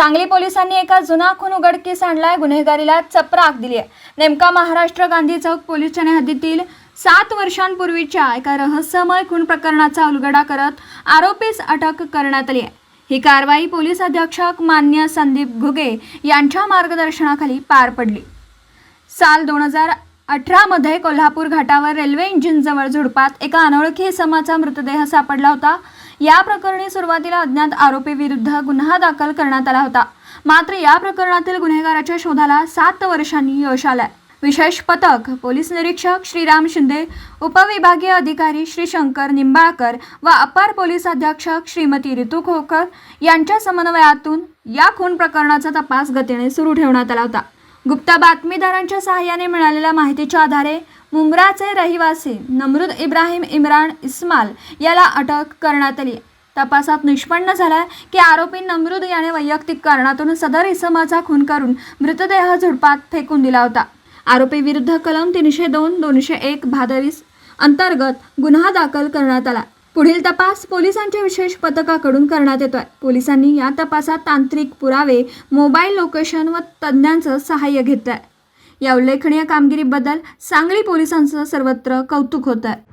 सांगली पोलिसांनी एका जुना खून उघडकीस आणलाय. गुन्हेगारीला चपराक दिली आहे नेमका महाराष्ट्र गांधी चौक पोलीस ठाणे हद्दीतील सात वर्षांपूर्वीच्या एका रहस्यमय खून प्रकरणाचा उलगडा करत आरोपीस अटक करण्यात आली आहे ही कारवाई पोलीस अधीक्षक मान्य संदीप घुगे यांच्या मार्गदर्शनाखाली पार पडली. साल दोन हजार अठरामध्ये कोल्हापूर घाटावर रेल्वे इंजिनजवळ झुडपात एका अनोळखी इसमाचा मृतदेह सापडला होता. या प्रकरणी सुरुवातीला अज्ञात आरोपी विरुद्ध गुन्हा दाखल करण्यात आला होता. मात्र या प्रकरणातील गुन्हेगाराच्या शोधाला सात वर्षांनी यश आलंय. विशेष पथक पोलीस निरीक्षक श्रीराम शिंदे उपविभागीय अधिकारी श्री शंकर निंबाळकर व अपर पोलीस अधीक्षक श्रीमती ऋतू खोकर यांच्या समन्वयातून या खून प्रकरणाचा तपास गतीने सुरू ठेवण्यात आला होता. गुप्त बातमीदारांच्या सहाय्याने मिळालेल्या माहितीच्या आधारे मुंब्राचे रहिवासी नमरुद इब्राहिम इम्रान इस्माल याला अटक करण्यात आली. तपासात निष्पन्न झाला की आरोपी नमरुद याने वैयक्तिक कारणातून सदर इसमाचा खून करून मृतदेह झुडपात फेकून दिला होता. आरोपी विरुद्ध कलम तीनशे दोन दोनशे एक भादवीस अंतर्गत गुन्हा दाखल करण्यात आला. पुढील तपास पोलिसांच्या विशेष पथकाकडून करण्यात येतोय. पोलिसांनी या तपासात तांत्रिक पुरावे मोबाईल लोकेशन व तज्ज्ञांचं सहाय्य घेतलंय. या उल्लेखनीय कामगिरीबद्दल सांगली पोलिसांचं सर्वत्र कौतुक होत आहे